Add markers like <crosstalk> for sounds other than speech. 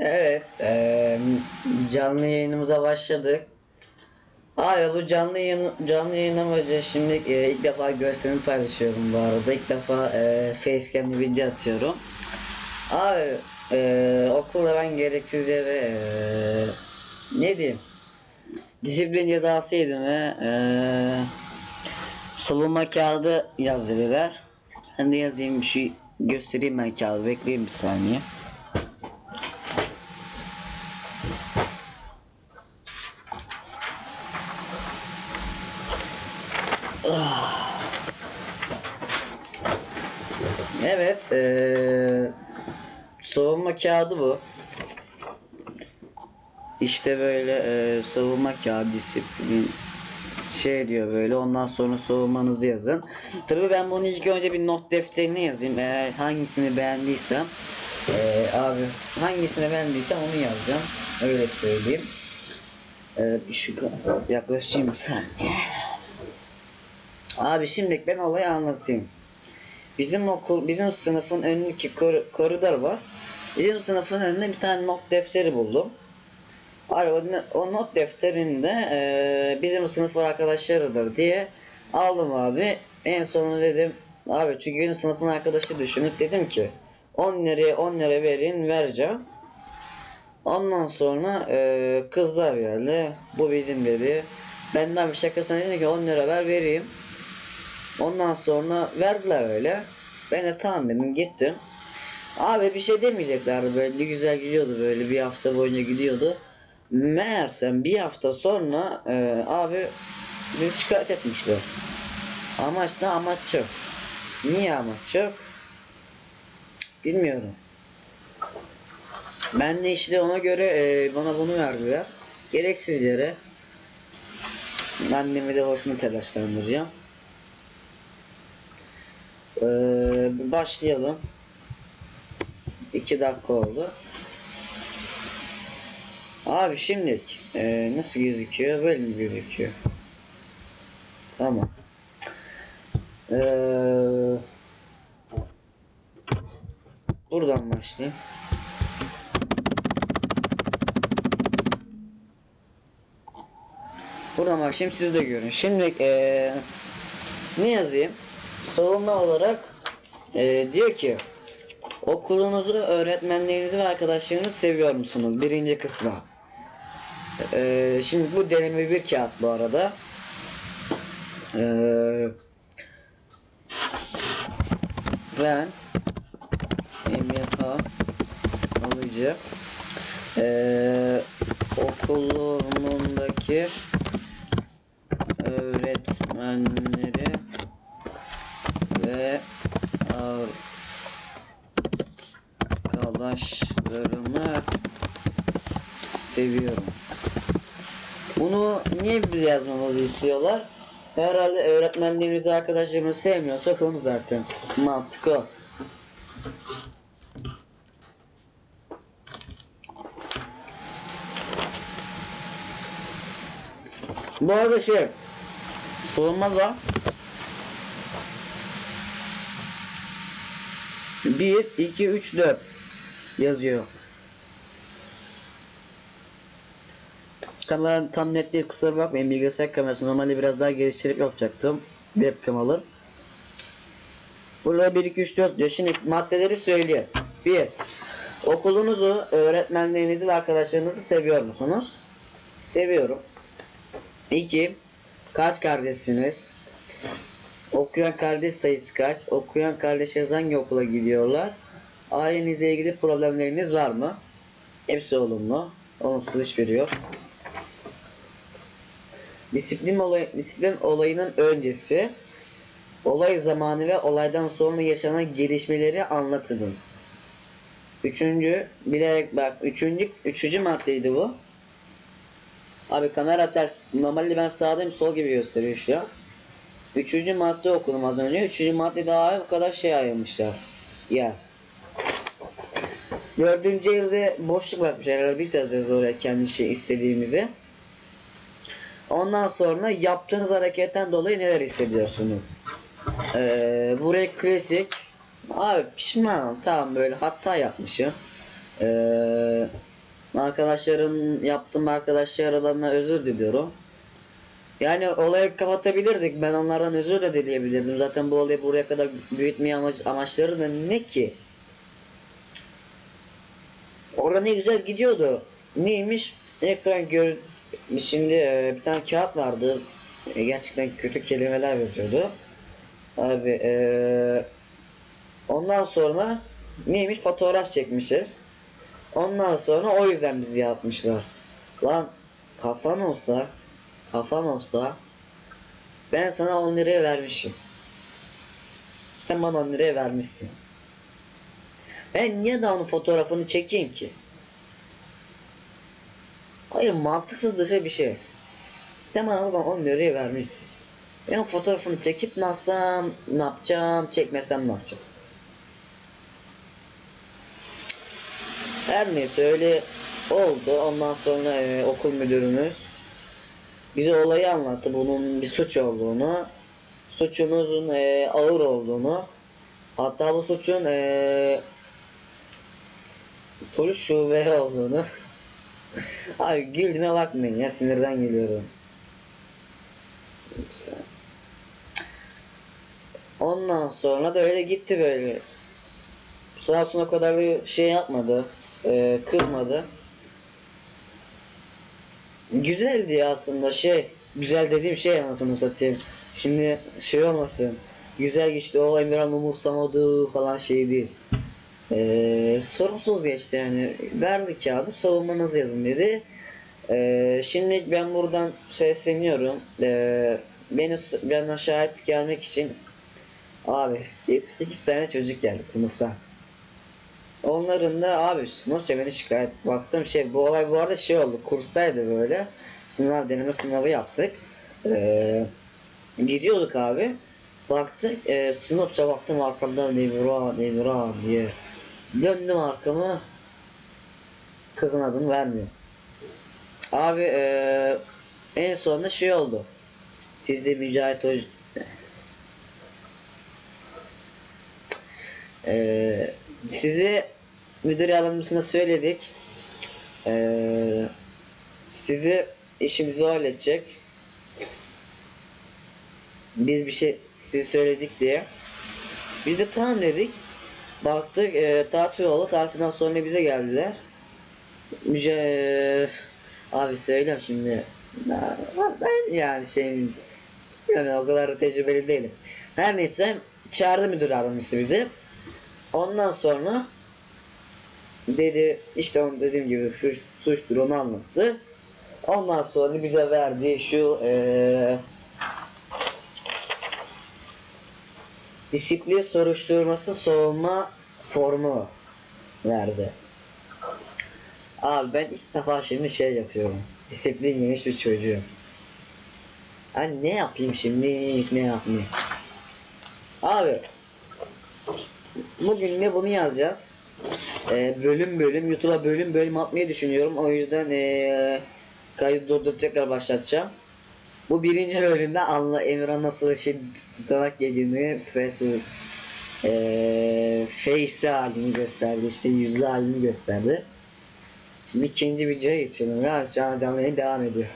Evet, eee, canlı yayınımıza başladık. Abi bu canlı yayın canlı yayın amacı şimdi eee, ilk defa görselimi paylaşıyorum bu arada. İlk defa eee facecam'li video atıyorum. Abi eee, okulda ben gereksiz yere eee, ne diyeyim? Disiplin cezası yedim ve eee savunma kağıdı yazdırdılar. Ben de yazayım şu göstereyim ben kağıdı bekleyin bir saniye. Evet, eee savunma kağıdı bu. İşte böyle eee savunma kağıdı disiplin şey diyor böyle ondan sonra savunmanızı yazın. Tabii ben bunu ilk önce bir not defterine yazayım. Eğer hangisini beğendiysem eee, abi hangisini beğendiysem onu yazacağım. Öyle söyleyeyim. Bir şu yaklaşayım bir saniye. Abi şimdi ben olayı anlatayım. Bizim okul, bizim sınıfın önündeki kor- koridor var. Bizim sınıfın önünde bir tane not defteri buldum. Abi o, o not defterinde eee, bizim sınıf arkadaşlarıdır diye aldım abi. En sonunda dedim abi çünkü benim sınıfın arkadaşı düşünüp dedim ki 10 liraya 10 lira verin vereceğim. Ondan sonra eee, kızlar geldi. Bu bizim dedi. Benden bir şakasına dedim ki 10 lira ver vereyim. Ondan sonra verdiler öyle. Ben de tamam dedim gittim. Abi bir şey demeyeceklerdi böyle güzel gidiyordu böyle bir hafta boyunca gidiyordu. Meğersem bir hafta sonra e, abi bizi şikayet etmişler. Amaç ne amaç yok. Niye amaç yok? Bilmiyorum. Ben de işte ona göre e, bana bunu verdiler. Gereksiz yere. Annemi de boşuna telaşlandıracağım. Ee, başlayalım. 2 dakika oldu. Abi şimdi e, nasıl gözüküyor? Böyle mi gözüküyor? Tamam. Ee, buradan başlayayım. Buradan başlayayım siz de görün. Şimdi e, ne yazayım? Savunma olarak e, diyor ki okulunuzu, öğretmenlerinizi ve arkadaşlarınızı seviyor musunuz? Birinci kısmı. E, şimdi bu deneme bir kağıt bu arada. E, ben Emirhan alıcı e, okulumundaki öğretmenleri ve arkadaşlarımı seviyorum. Bunu niye bize yazmamızı istiyorlar? Herhalde öğretmenlerimiz arkadaşlarımızı sevmiyorsa onu zaten. Mantık o. Bu arada şey Sorulmaz var. 1, 2, 3, 4 yazıyor. Kamera tam net değil kusura bakmayın bilgisayar kamerası normalde biraz daha geliştirip yapacaktım. Webcam alır. Burada 1, 2, 3, 4 diyor. Şimdi maddeleri söyleyeyim. 1. Okulunuzu, öğretmenlerinizi ve arkadaşlarınızı seviyor musunuz? Seviyorum. 2. Kaç kardeşsiniz? Okuyan kardeş sayısı kaç? Okuyan kardeşiniz hangi okula gidiyorlar? Ailenizle ilgili problemleriniz var mı? Hepsi olumlu. Olumsuz hiçbiri yok. Disiplin, olay, disiplin olayının öncesi, olay zamanı ve olaydan sonra yaşanan gelişmeleri anlatınız. Üçüncü, bilerek bak, üçüncü, üçüncü maddeydi bu. Abi kamera ters. Normalde ben sağdayım sol gibi gösteriyor şu an. Üçüncü madde okudum az önce. Üçüncü madde daha bu kadar şey ayırmışlar. Ya. Dördüncü elde boşluk bırakmışlar. Herhalde biz yazacağız oraya kendi şey istediğimizi. Ondan sonra yaptığınız hareketten dolayı neler hissediyorsunuz? Ee, buraya klasik. Abi pişmanım tamam böyle hata yapmışım. Ee, Arkadaşlarım yaptığım arkadaşlardan özür diliyorum. Yani olayı kapatabilirdik. Ben onlardan özür de dileyebilirdim. Zaten bu olayı buraya kadar büyütmeye amaç, amaçları da ne ki? Orada ne güzel gidiyordu. Neymiş? Ekran gör... Şimdi e, bir tane kağıt vardı. E, gerçekten kötü kelimeler yazıyordu. Abi e, ondan sonra neymiş? Fotoğraf çekmişiz. Ondan sonra o yüzden bizi yapmışlar. Lan kafan olsa kafan olsa ben sana 10 liraya vermişim. Sen bana 10 liraya vermişsin. Ben niye daha onun fotoğrafını çekeyim ki? Hayır mantıksız dışı bir şey. Sen bana zaten 10 liraya vermişsin. Ben fotoğrafını çekip ne yapsam, ne yapacağım, çekmesem ne yapacağım? Her neyse öyle oldu. Ondan sonra e, okul müdürümüz bize olayı anlattı. Bunun bir suç olduğunu, suçunuzun e, ağır olduğunu, hatta bu suçun e, polis şube olduğunu. <laughs> <laughs> Abi güldüğüme bakmayın ya sinirden geliyorum. Ondan sonra da öyle gitti böyle. Sağ olsun o kadar da şey yapmadı. e, kızmadı. Güzeldi ya aslında şey. Güzel dediğim şey anasını satayım. Şimdi şey olmasın. Güzel geçti o Emirhan umursamadı falan şey değil. Ee, sorumsuz geçti yani. Verdi kağıdı savunmanızı yazın dedi. Ee, şimdi ben buradan sesleniyorum. Ee, beni bana şahit gelmek için abi 7-8 tane çocuk geldi sınıfta. Onların da abi sınıfça beni şikayet baktım şey bu olay bu arada şey oldu kurstaydı böyle sınav deneme sınavı yaptık ee, gidiyorduk abi baktık e, sınıfça baktım arkamdan Nemira Nemira diye döndüm arkamı kızın adını vermiyor abi e, en sonunda şey oldu sizde Mücahit Hoca Ee, sizi müdür yardımcısına söyledik. Ee, sizi işinizi halledecek. Biz bir şey sizi söyledik diye. Biz de tamam dedik. Baktık e, tatil oldu. Tatilden sonra bize geldiler. Müce abi söyleyeyim şimdi. Ben yani şey yani o kadar tecrübeli değilim. Her neyse çağırdı müdür yardımcısı bizi. Ondan sonra dedi işte onu dediğim gibi şu suçtur onu anlattı. Ondan sonra bize verdiği şu eee disiplin soruşturması soğuma formu verdi. Abi ben ilk defa şimdi şey yapıyorum. Disiplin yemiş bir çocuğum. Hani ne yapayım şimdi ne yapayım? Abi Bugün de bunu yazacağız. Ee, bölüm bölüm YouTube'a bölüm bölüm atmayı düşünüyorum. O yüzden ee, kaydı durdurup tekrar başlatacağım. Bu birinci bölümde anla Emirhan nasıl şey tutanak yediğini Facebook ee, face halini gösterdi işte yüzlü halini gösterdi. Şimdi ikinci videoya geçelim. Şu an canlı devam ediyor.